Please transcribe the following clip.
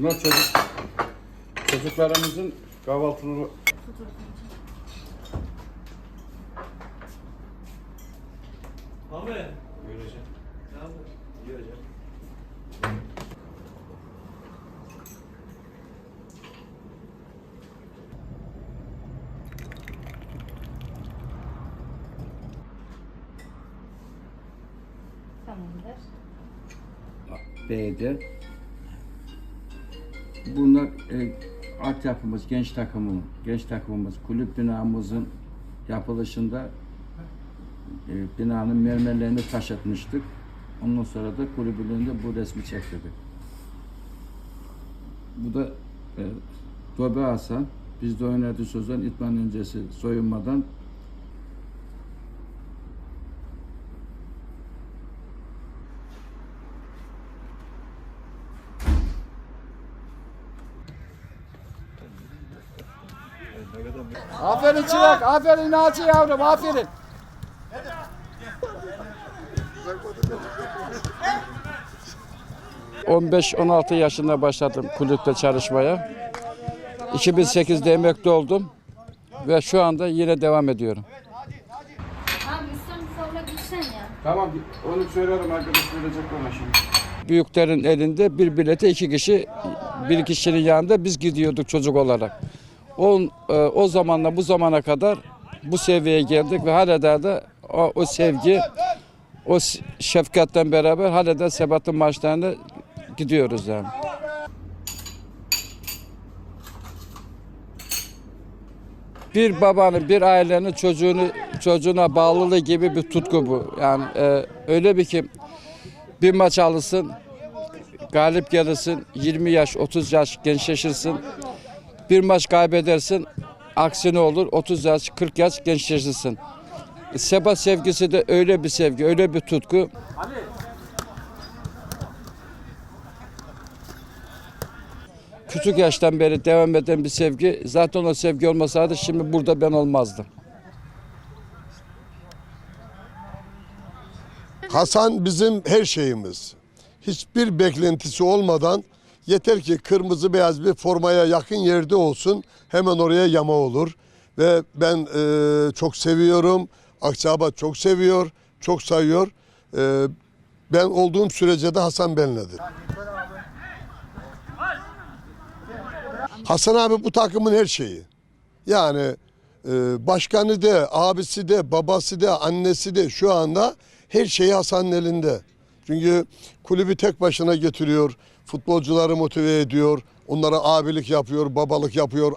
Bunlar çocuk çocuklarımızın kahvaltıları Abi. göreceğim. İyi hocam. Tamamdır. B'de. Bunlar e, altyapımız, genç takımımız, genç takımımız, kulüp binamızın yapılışında e, binanın mermerlerini taşıtmıştık. Ondan sonra da kulübün önünde bu resmi çektirdik. Bu da e, Dobe Hasan. Biz de oynadığı sözden itman öncesi soyunmadan Aferin Çırak, aferin Naci yavrum, aferin. ...15-16 yaşında başladım kulüpte çalışmaya. 2008'de emekli oldum. Ve şu anda yine devam ediyorum. Tamam, onu söylerim arkadaş bana şimdi. Büyüklerin elinde bir bilete iki kişi, bir kişinin yanında biz gidiyorduk çocuk olarak. O, e, o zamanla bu zamana kadar bu seviyeye geldik ve hala da o, o sevgi, o şefkatten beraber hala da Sebat'ın maçlarına gidiyoruz yani. bir babanın, bir ailenin çocuğunu çocuğuna bağlılığı gibi bir tutku bu. Yani e, öyle bir ki bir maç alırsın, galip gelirsin, 20 yaş, 30 yaş gençleşirsin. Bir maç kaybedersin, aksine olur, 30 yaş, 40 yaş gençleşirsin. Seba sevgisi de öyle bir sevgi, öyle bir tutku. Küçük yaştan beri devam eden bir sevgi. Zaten o sevgi olmasaydı şimdi burada ben olmazdım. Hasan bizim her şeyimiz. Hiçbir beklentisi olmadan yeter ki kırmızı beyaz bir formaya yakın yerde olsun hemen oraya yama olur. Ve ben e, çok seviyorum. Akçabat çok seviyor, çok sayıyor. E, ben olduğum sürece de Hasan benledir. Hasan abi bu takımın her şeyi. Yani e, başkanı de, abisi de, babası da, annesi de şu anda her şeyi Hasan'ın elinde. Çünkü kulübü tek başına getiriyor, futbolcuları motive ediyor, onlara abilik yapıyor, babalık yapıyor.